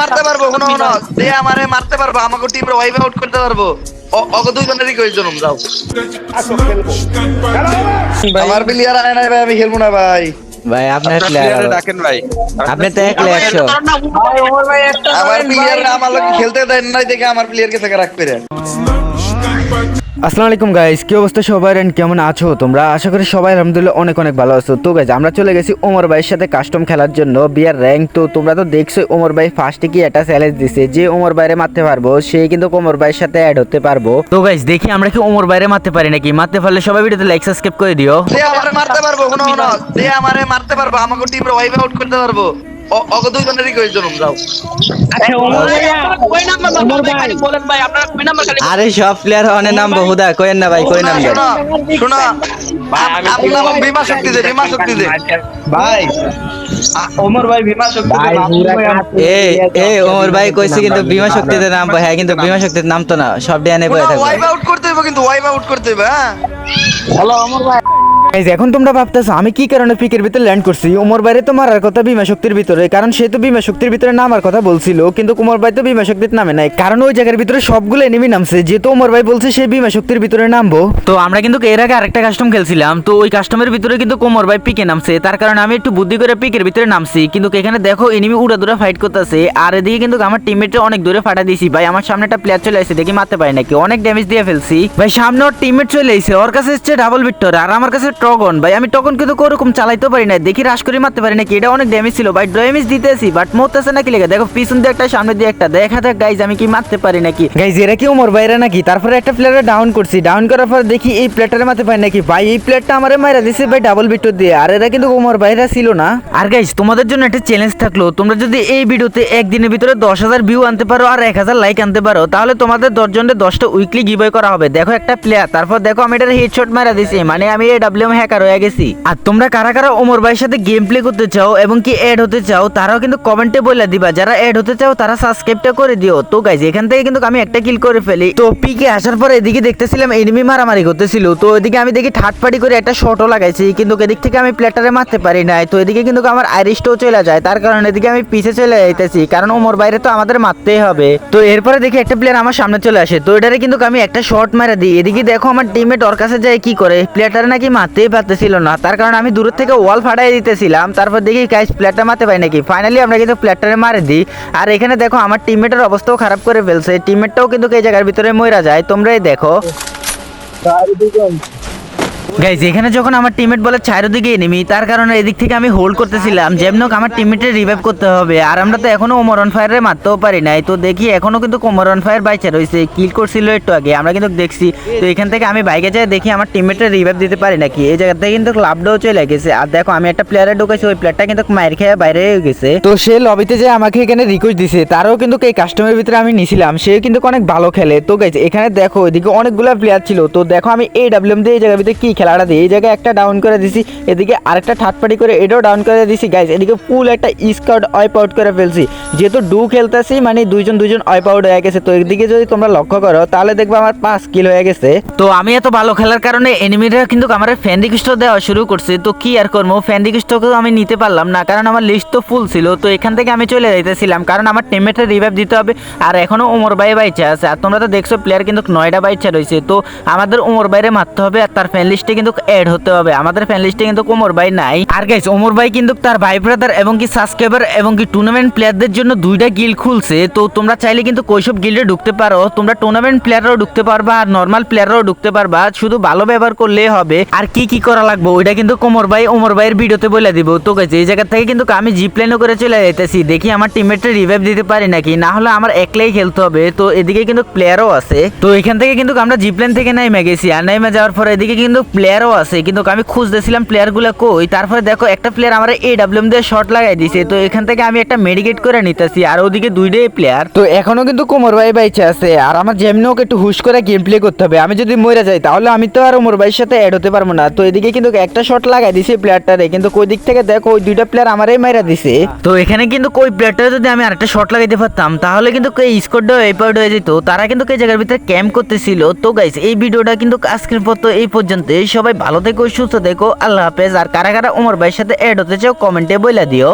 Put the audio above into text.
মারতে পারব কোনো কোনো যে আমারে মারতে পারব আমাকে টিমরে ওয়াইপ আউট করতে পারব। অগ দুইজনের রিকোয়েস্ট কই জনম যাও। আমার প্লেয়ার আয় নাই ভাই আমি খেলব না ভাই। ভাই আপনি আপনার প্লেয়ার ডাকেন ভাই। আপনি তো একলে একটা আমার প্লেয়ার আমার লোক খেলতে দেন নাই দেখে আমার প্লেয়ারকে থেকে রাখবে রে আসসালামু আলাইকুম গাইস কি অবস্থা সবার এন্ড কেমন আছো তোমরা? আশা করি সবাই আলহামদুলিল্লাহ অনেক অনেক ভালো আছো। তো গাইজ আমরা চলে গেছি ওমর ভাইয়ের সাথে কাস্টম খেলার জন্য বিয়ার র্যাঙ্ক। তো, তোমরা তো দেখছ ওমর ভাই ফার্স্টে কি একটা চ্যালেঞ্জ দিছে, যে ওমর ভাইরে মারতে পারব, সে কিন্তু ওমর ভাইয়ের সাথে অ্যাড হতে পারব। তো গাইজ দেখি আমরা কি ওমর ভাইরে মারতে পারি নাকি? মারতে পারলে সবাই ভিডিওতে লাইক সাবস্ক্রাইব করে দিও। আমারে মারতে পারব, কোনো আমারে মারতে পারব, আমাকে টিমরে ওয়াইপ আউট করতে পারব। কই জনম যাও। আরে সব প্লেয়ার অনেক নাম বহুদা কইেন না ভাই কই নাম শোনো আপনার বিমা শক্তি দে বিমা শক্তি দে। ভাই ওমর ভাই। বিমা শক্তি এ এ ওমর ভাই কইছে কিন্তু বিমা শক্তিতে নাম হ্যাঁ কিন্তু বিমা শক্তিতে নাম তো না সব ডিএনএ থাকবে। ওয়াইপ আউট করতে হবে কিন্তু ওয়াইপ আউট করতে হবে হ্যাঁ। গাইজ এখন তোমরা ভাবতেছো, আমি কি কারণে পিকের ভিতরে ল্যান্ড করছি? ওমর ভাইরে তো মারার কথা বিমা শক্তির ভিতরে, কারণ সে তো বিমা শক্তির ভিতরে নামার কথা বলছিল, কিন্তু ওমর ভাই তো বিমা শক্তির নামে নাই। কারণ ওই জায়গার ভিতরে সবগুলো এনিমি নামছে, যেহেতু ওমর ভাই বলছে সে বিমা শক্তির ভিতরে নামবো। তো আমরা কিন্তু এর আগে আরেকটা কাস্টম খেলছিলাম, তো ওই কাস্টমের ভিতরে কিন্তু কোমর ভাই পিকে নামছে, তার কারণে আমি একটু বুদ্ধি করে পিকের ভিতরে নামছি। কিন্তু এখানে দেখো এনিমি উড়া দূরে ফাইট করতেছে, আর এদিকে কিন্তু আমার টিমমেটে অনেক দূরে ফাটা দিয়েছি। ভাই, আমার সামনে একটা প্লেয়ার চলে আসছে, দেখি মারতে পারি নাকি? অনেক ড্যামেজ দিয়ে ফেলছি। ভাই, সামনে ওর টিমমেট চলে এসেছে, ওর কাছে হচ্ছে ডাবল ভিক্টর আর আমার কাছে টগন। ভাই আমি টগন কিন্তু কোরকম চালাইতে পারি না দেখি রাশ করে মারতে পারি নাকি এটা অনেক ড্যামেজ ছিল। ভাই ড্যামেজ দিতেছি বাট মরতেছে নাকি লেগে। দেখো পিছন দিয়ে একটা সামনে দিয়ে একটা। দেখা যাক গাইজ আমি কি মারতে পারি নাকি। গাইজ এরা কি ওমর বাইরে নাকি? তারপরে একটা প্লেয়ারে ডাউন করছি। ডাউন করার পর দেখি এই প্লেয়ারটারে মারতে পারি নাকি। ভাই এই প্লেয়ারটা আমারে মারা দিছে ভাই ডাবল ভিক্টর দিয়ে। আর এরা কিন্তু ওমর বাইরে ছিল না। আর গাইজ তোমাদের জন্য একটা চ্যালেঞ্জ থাকল। তোমরা যদি এই ভিডিওতে একদিনের ভিতরে দশ হাজার ভিউ আনতে পারো আর এক হাজার লাইক আনতে পারো তাহলে তোমাদের দশজনের দশটা উইকলি গিভওয়ে করা হবে। দেখো একটা প্লেয়ার তারপর দেখো আমি এটার হেডশট মারা দিছি। মানে আমি এই ডাব্লিউএম হ্যাকার হয়ে গেছি। আর তোমরা কারা কারা ওমর ভাইয়ের সাথে গেম প্লে করতে চাও এবং কি অ্যাড হতে চাও, তারাও কিন্তু কমেন্টে বলে দিবা। যারা অ্যাড হতে চাও, তারা সাবস্ক্রাইবটা করে দিও। তো গাইজ এখান থেকে কিন্তু আমি একটা কিল করে ফেলি। তো পিকে আসার পর এদিকে দেখতেছিলাম এনিমি মারামারি করতেছিল। তো এদিকে আমি দেখি ঠাট পাটি করে একটা শটও লাগাইছি, কিন্তু এদিক থেকে আমি প্লেটারে মারতে পারি নাই। তো এদিকে কিন্তু আমার আইরিশটাও চলে যায়। তার কারণে এদিকে আমি পিছে চলে যাইতেছি। কারণ ওমর বাইরে তো আমাদের মারতেই হবে। তো এরপরে দেখি একটা প্লেয়ার আমার সামনে চলে আসে। তো এটারে কিন্তু আমি একটা শট মারা দিই। এদিকে দেখো আমার টিমমেট ওর কাছে যায় কি করে? প্লেয়ারটারে নাকি মারতেই পারতেছিল না। তার কারণে আমি দূর থেকে ওয়াল ফাটাই দিতেছিলাম। তারপর দেখি, গাইস প্লেটটা মারতে পাই নাকি? ফাইনালি আমরা কিন্তু প্লেটটারে মারে দিই। আর এখানে দেখো, আমার টিমমেটের অবস্থাও খারাপ করে ফেলছে। টিমমেটটাও কিন্তু এই জায়গার ভিতরে মইরা যায়। তোমরাই দেখো। গাইজ এখানে যখন আমার টিমমেট বলে ছায়ের দিকে এনিমি তার কারণে এদিক থেকে আমি হোল্ড করতেছিলাম। যেমন আমার টিমমেটের রিভাইভ করতে হবে। আর আমরা তো এখনও ওমর অন ফায়ারে মারতেও পারি নাই। তো দেখি এখনও কিন্তু ওমর অন ফায়ার বাইচা রয়েছে কিল করছিল একটু আগে আমরা কিন্তু দেখছি। তো এখান থেকে আমি বাইকে যাই দেখি আমার টিমমেটের রিভাইভ দিতে পারি নাকি। এই জায়গা থেকে কিন্তু লাভটাও চলে গেছে। আর দেখো আমি একটা প্লেয়ারে ঢুকেছি ওই প্লেয়ারটা কিন্তু মায়ের খেয়ে বাইরে হয়ে গেছে। তো সে লবিতে যে আমাকে এখানে রিকোয়েস্ট দিছে। তারও কিন্তু এই কাস্টমের ভিতরে আমি নিছিলাম। সে কিন্তু অনেক ভালো খেলে। তো গাইজ এখানে দেখো এদিকে অনেকগুলো প্লেয়ার ছিল। তো দেখো আমি এই ডাব্লিউএম দিয়ে এই জায়গার ভিতরে কি খেলাটা দিই এই জায়গায় একটা ডাউন করে দিছি, এদিকে আরেকটা থার্ড করে এটাও ডাউন করে দিছি গাইজ এদিকে ফুল একটা স্কাউট ওয়াইপ আউট করে ফেলছি। যেহেতু ডু খেলতেছি মানে দুইজন দুইজন ওয়াইপ আউট হয়ে গেছে, তো এদিকে যদি তোমরা লক্ষ্য করো, তাহলে দেখবে আমার পাঁচ কিল হয়ে গেছে। তো আমি এত ভালো খেলার কারণে এনিমিরা কিন্তু আমার ফ্যান রিকোয়েস্ট দেওয়া শুরু করছে, তো কি আর করব? ফ্যান রিকোয়েস্টকেও আমি নিতে পারলাম না, কারণ আমার লিস্ট তো ফুল ছিল, তো এখান থেকে আমি চলে যাইতেছিলাম, কারণ আমার টিমমেটের রিভাইভ দিতে হবে, আর এখনও ওমর ভাই বাইচা আছে, আর তোমরা তো দেখছ প্লেয়ার কিন্তু নয়টা বাইচা রয়েছে, তো আমাদের ওমর বাইরে মারতে হবে, আর তার ফ্যান লিস্টে কিন্তু অ্যাড হতে হবে। আমাদের ফ্যান লিস্টে কিন্তু ওমর ভাই নাই। আর গাইস ওমর ভাই কিন্তু তার ভাই ব্রাদার এবং কি সাবস্ক্রাইবার এবং কি টুর্নামেন্ট প্লেয়ারদের জন্য দুইটা গিল খুলছে। তো তোমরা চাইলে কিন্তু কৈশব গিল্ডে ঢুকতে পারো। তোমরা টুর্নামেন্ট প্লেয়াররাও ঢুকতে পারবা আর নর্মাল প্লেয়াররাও ঢুকতে পারবা। শুধু ভালো ব্যবহার করলেই হবে। আর কি কি করা লাগবে, ওইটা কিন্তু কোমর ভাই, ওমর ভাইয়ের ভিডিওতে বলে দিব। তো গাইস এই জায়গা থেকে কিন্তু আমি জি প্লেনও করে চলে যাইতেছি। দেখি আমার টিমমেটটা রিভাইভ দিতে পারি নাকি? না হলে আমার একলাই খেলতে হবে। তো এদিকে কিন্তু প্লেয়ারও আছে। তো এখান থেকে কিন্তু আমরা জি প্লেন থেকে নাইমে গেছি। আর নাইমে যাওয়ার পরে এদিকে কিন্তু প্লেয়ারও আছে কিন্তু আমি খুঁজতেছিলাম প্লেয়ারগুলো কই তারপরে দেখো একটা প্লেয়ার আমার এ ডাব্লিউএম দিয়ে শট লাগাই দিছে তো এখান থেকে আমি একটা মেডিকেট করে নিতেছি আর ওদিকে দুইটাই প্লেয়ার তো এখনও কিন্তু কোমর ভাই বাইচে আছে আর আমার যেমনি ওকে একটু হুশ করে গেম প্লে করতে হবে আমি যদি মরে যাই তাহলে আমি তো আর ওমর ভাইয়ের সাথে অ্যাড হতে পারব না। তো এদিকে কিন্তু একটা শট লাগাই দিছে প্লেয়ারটারে কিন্তু কই দিক থেকে দেখো ওই দুইটা প্লেয়ার আমারই মাইরা দিছে। তো এখানে কিন্তু কই প্লেয়ারটা যদি আমি আরেকটা শট লাগাইতে পারতাম তাহলে কিন্তু এই স্কোরটা এপার্ট হয়ে যেত তারা কিন্তু এই জায়গার ভিতরে ক্যাম্প করতেছিল। তো গাইস এই ভিডিওটা কিন্তু আজকের পর তো এই পর্যন্ত সবাই ভালো থেকো, সুস্থ থেকো। আল্লাহ হাফেজ। আর কারা কারা উমর ভাইয়ের সাথে অ্যাড হতে চাও, কমেন্টে বলে দিও।